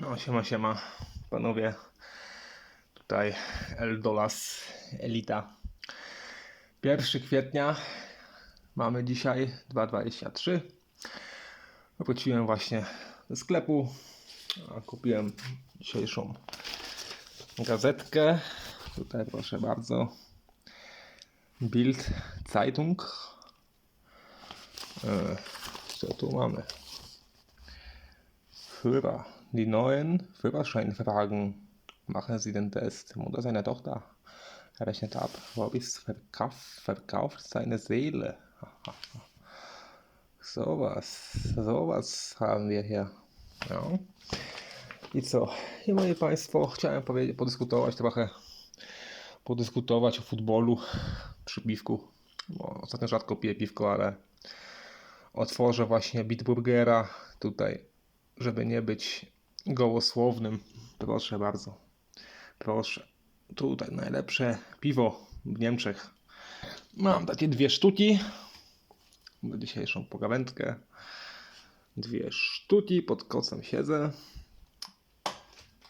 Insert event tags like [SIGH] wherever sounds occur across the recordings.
No siema, siema, panowie. Tutaj Eldolas Elita. 1 kwietnia mamy dzisiaj 2.23. Wróciłem właśnie ze sklepu. Kupiłem dzisiejszą gazetkę. Tutaj proszę bardzo. Bild Zeitung. E, Co tu mamy? Führer. Die neuen Führerscheinfragen. Machen Sie den Test. Mutter seiner Tochter rechnet ab. Hobbys verkauft, verkauft seine Seele. [LAUGHS] sowas, sowas haben wir hier. Ja. I co? I moi Państwo, chciałem powiedzieć, podyskutować trochę, podyskutować o futbolu przy piwku. Bo ostatnio rzadko piję piwko, ale otworzę właśnie Bitburgera tutaj, żeby nie być gołosłownym. Proszę bardzo. Proszę. Tutaj najlepsze piwo w Niemczech. Mam takie dwie sztuki na dzisiejszą pogawędkę. Dwie sztuki, pod kocem siedzę.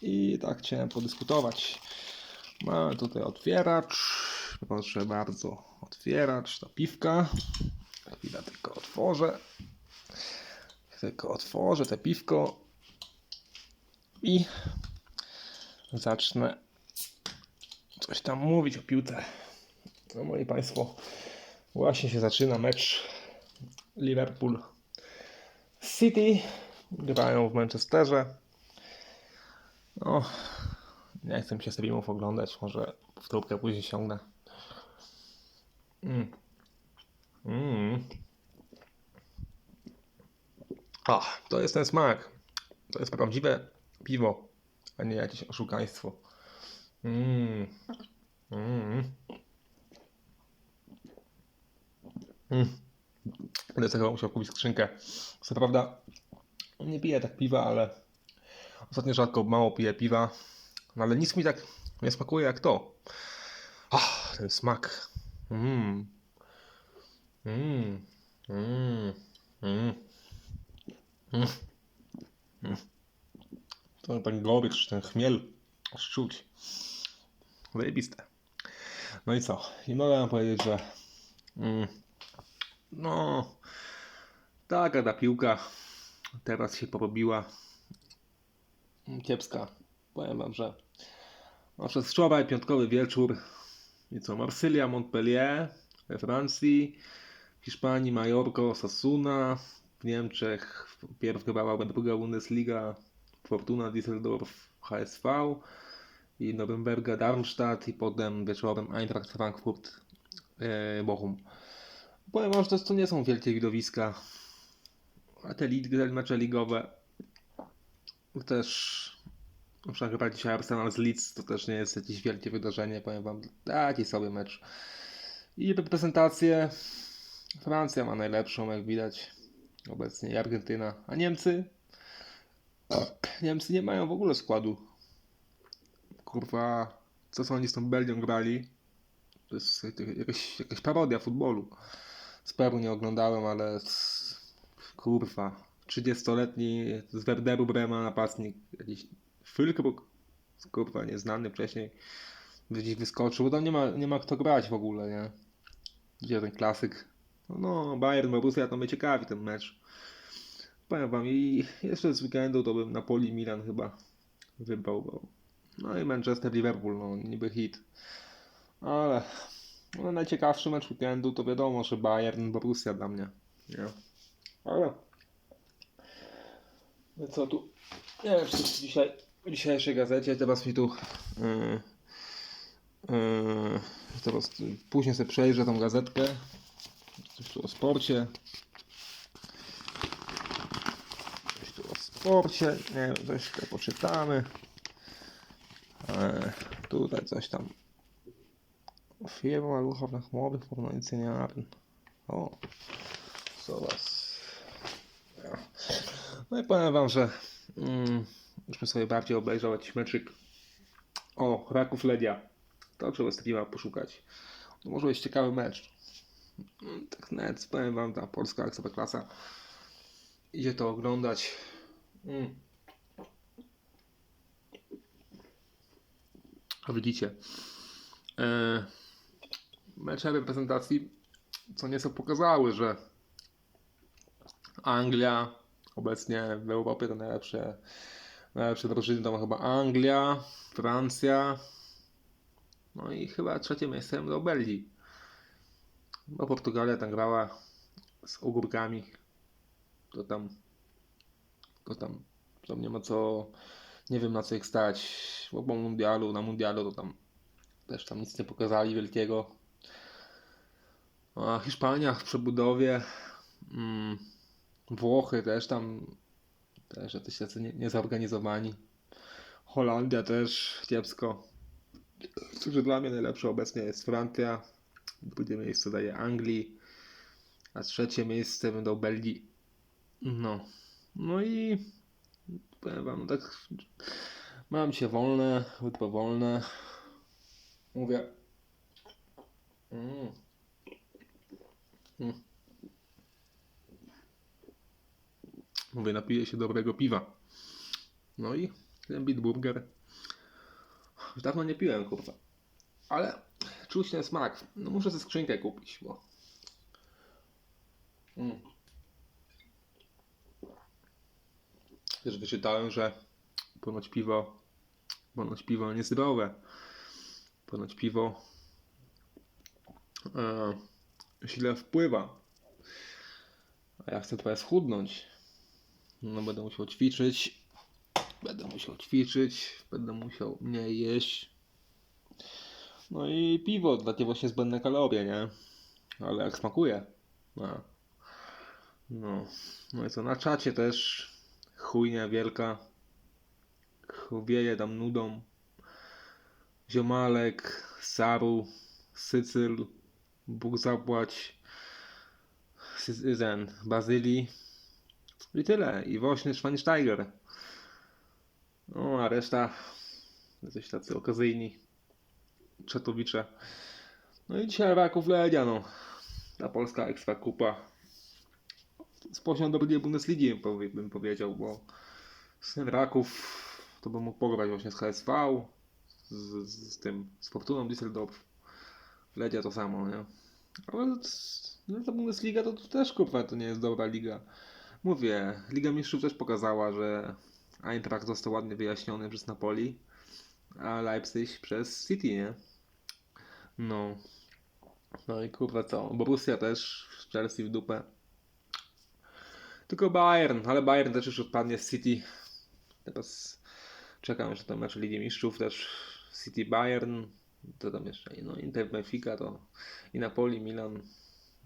I tak chciałem podyskutować. Mamy tutaj otwieracz. Proszę bardzo, otwieracz do piwka. Chwilę tylko otworzę. Tylko otworzę te piwko i zacznę coś tam mówić o piłce. No moi Państwo, właśnie się zaczyna mecz Liverpool City. Grają w Manchesterze. No, nie chcę się streamów oglądać, może powtórkę później ściągnę. Mm. Mm. A, to jest ten smak. To jest prawdziwe piwo, a nie jakieś oszukaństwo. Mm. Mm. Mm. Będę sobie chyba musiał kupić skrzynkę. Co prawda nie piję tak piwa, ale ostatnio rzadko mało piję piwa. No ale nic mi tak nie smakuje jak to. Ach, ten smak. Mm. Mm. Mm. Mm. Mm. To ten gorycz, ten chmiel, aż czuć. Zajebiste. No i co? I mogę wam powiedzieć, że mm, no taka ta piłka teraz się porobiła kiepska. Powiem wam, że no, przez wczoraj piątkowy wieczór i co? Marsylia, Montpellier we Francji, w Hiszpanii Majorco, Sasuna, w Niemczech pierw grała druga Bundesliga, Fortuna Düsseldorf, HSV i Norymberga Darmstadt i potem wieczorem Eintracht Frankfurt e, Bochum. Powiem wam, że to, nie są wielkie widowiska, a te, lig, mecze ligowe też na chyba dzisiaj Arsenal z Leeds to też nie jest jakieś wielkie wydarzenie, powiem wam, taki sobie mecz. I reprezentację Francja ma najlepszą, jak widać obecnie, i Argentyna, a Niemcy Niemcy nie mają w ogóle składu. Kurwa, co są oni z tą Belgią grali? To jest jakaś, jakaś parodia futbolu. Z Peru nie oglądałem, ale kurwa, 30-letni z Werderu Brema napastnik, jakiś Fülkrug, kurwa, nieznany wcześniej, gdzieś wyskoczył, bo tam nie ma, nie ma kto grać w ogóle, nie? Gdzie ten klasyk? No, Bayern, Borussia, to mnie ciekawi ten mecz. Powiem wam, i jeszcze z weekendu to bym Napoli Milan chyba wybrał, bo no i Manchester Liverpool, no niby hit. Ale no, najciekawszy mecz weekendu to wiadomo, że Bayern Borussia dla mnie. Nie? Ale no co tu? Nie wiem, czy dzisiaj w dzisiejszej gazecie teraz mi tu yy, yy, teraz później sobie przejrzę tą gazetkę. Coś tu o sporcie. Coś tu o sporcie. Nie wiem, coś tutaj poczytamy. E, tutaj coś tam. Firma ruchownych młodych porównanicy O, sowas. Ja. No i powiem wam, że mm, bym sobie bardziej obejrzał jakiś meczyk o Raków Ledia. To trzeba streama poszukać. To może być ciekawy mecz. Mm, Tak net, powiem wam, ta polska klasa. Idzie to oglądać. Mm. Widzicie. E, mecze reprezentacji co nieco pokazały, że Anglia obecnie w Europie to najlepsze, najlepsze drużyny to ma chyba Anglia, Francja, no i chyba trzecie miejsce do Belgii. Bo Portugalia tam grała z ogórkami. To tam, to tam, tam nie ma co, nie wiem na co ich stać. Bo po mundialu, na mundialu to tam też tam nic nie pokazali wielkiego. A Hiszpania w przebudowie. Mm, Włochy też tam też jacyś tacy nie- niezorganizowani. Holandia też kiepsko. Także dla mnie najlepsze obecnie jest Francja. Drugie miejsce daje Anglii. A trzecie miejsce będą Belgii. No. No i powiem wam, no tak mam się wolne, jutro wolne. Mówię. Mm. Mm. Mówię, napiję się dobrego piwa. No i ten Bitburger. Już dawno nie piłem, kurwa. Ale czuć ten smak. No muszę ze skrzynkę kupić, bo... Mm. Też wyczytałem, że ponoć piwo, ponoć piwo niezdrowe. Ponoć piwo e, źle wpływa. A ja chcę trochę schudnąć. No będę musiał ćwiczyć. Będę musiał ćwiczyć. Będę musiał mniej jeść. No i piwo, takie właśnie zbędne kalorie, nie? Ale jak smakuje. No. No. No i co, na czacie też chujnia wielka. Wieje tam nudą. Ziomalek, Saru, Sycyl, Bóg zapłać, ten, Bazylii. I tyle. I właśnie Schweinsteiger. No, a reszta jacyś tacy okazyjni. Czatowicze. No i dzisiaj Raków Legia, no. Ta polska ekstra kupa. Z poziom dobrej Bundesligi bym powiedział, bo tym Raków to bym mógł pograć właśnie z HSV, z, z, tym, z Fortuną Düsseldorf. Legia to samo, nie? Ale no, ta Bundesliga to, to też kurwa to nie jest dobra liga. Mówię, Liga Mistrzów też pokazała, że Eintracht został ładnie wyjaśniony przez Napoli, a Leipzig przez City, nie? No. No i kurwa co? Borussia też, Chelsea w dupę. Tylko Bayern, ale Bayern też już odpadnie z City. Teraz czekam jeszcze ten mecz Ligi Mistrzów też City Bayern. To tam jeszcze no Inter Benfica to i Napoli, Milan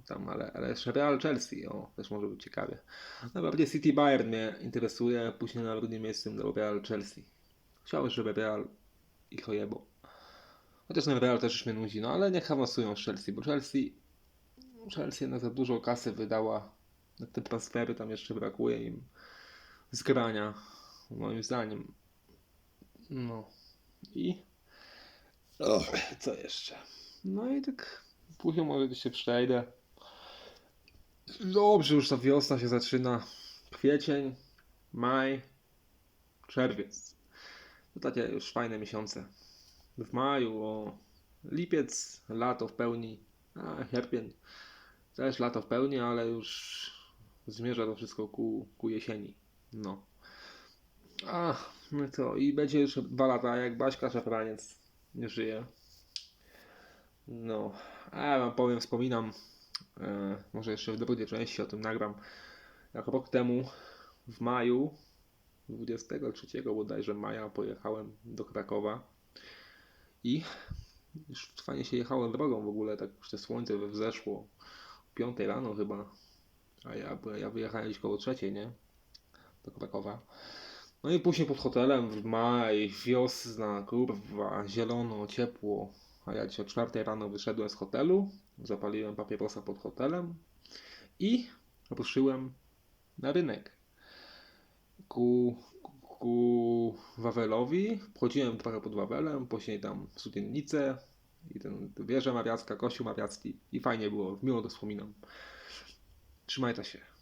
tam, ale, ale jeszcze Real Chelsea, o, też może być ciekawie. Najbardziej City Bayern mnie interesuje, później na drugim miejscu do Real Chelsea. Chciałbym, żeby Real ich ojebał. Chociaż ten Real też już mnie nudzi, no ale niech awansują z Chelsea, bo Chelsea Chelsea jednak za dużo kasy wydała na te transfery, tam jeszcze brakuje im zgrania, moim zdaniem. No i co jeszcze? No i tak później może się przejdę. Dobrze, już ta wiosna się zaczyna. Kwiecień, maj, czerwiec. To takie już fajne miesiące. W maju, o lipiec, lato w pełni, a sierpień też lato w pełni, ale już zmierza to wszystko ku, ku jesieni. No. A, no co? I będzie już dwa lata, jak Baśka nie żyje. No, a ja wam powiem, wspominam, e, może jeszcze w drugiej części o tym nagram, jak rok temu w maju, 23 bodajże maja, pojechałem do Krakowa i już fajnie się jechałem drogą w ogóle, tak już te słońce wzeszło, 5 rano chyba, a ja, ja wyjechałem gdzieś koło trzeciej, nie? Do Krakowa. No i później pod hotelem w maj, wiosna, kurwa, zielono, ciepło. A ja dzisiaj o 4 rano wyszedłem z hotelu, zapaliłem papierosa pod hotelem i ruszyłem na rynek. Ku, ku Wawelowi. Chodziłem trochę pod Wawelem, później tam w Sukiennicę i ten wieża Mariacka, kościół Mariacki i fajnie było, miło to wspominam. Trzymajcie się.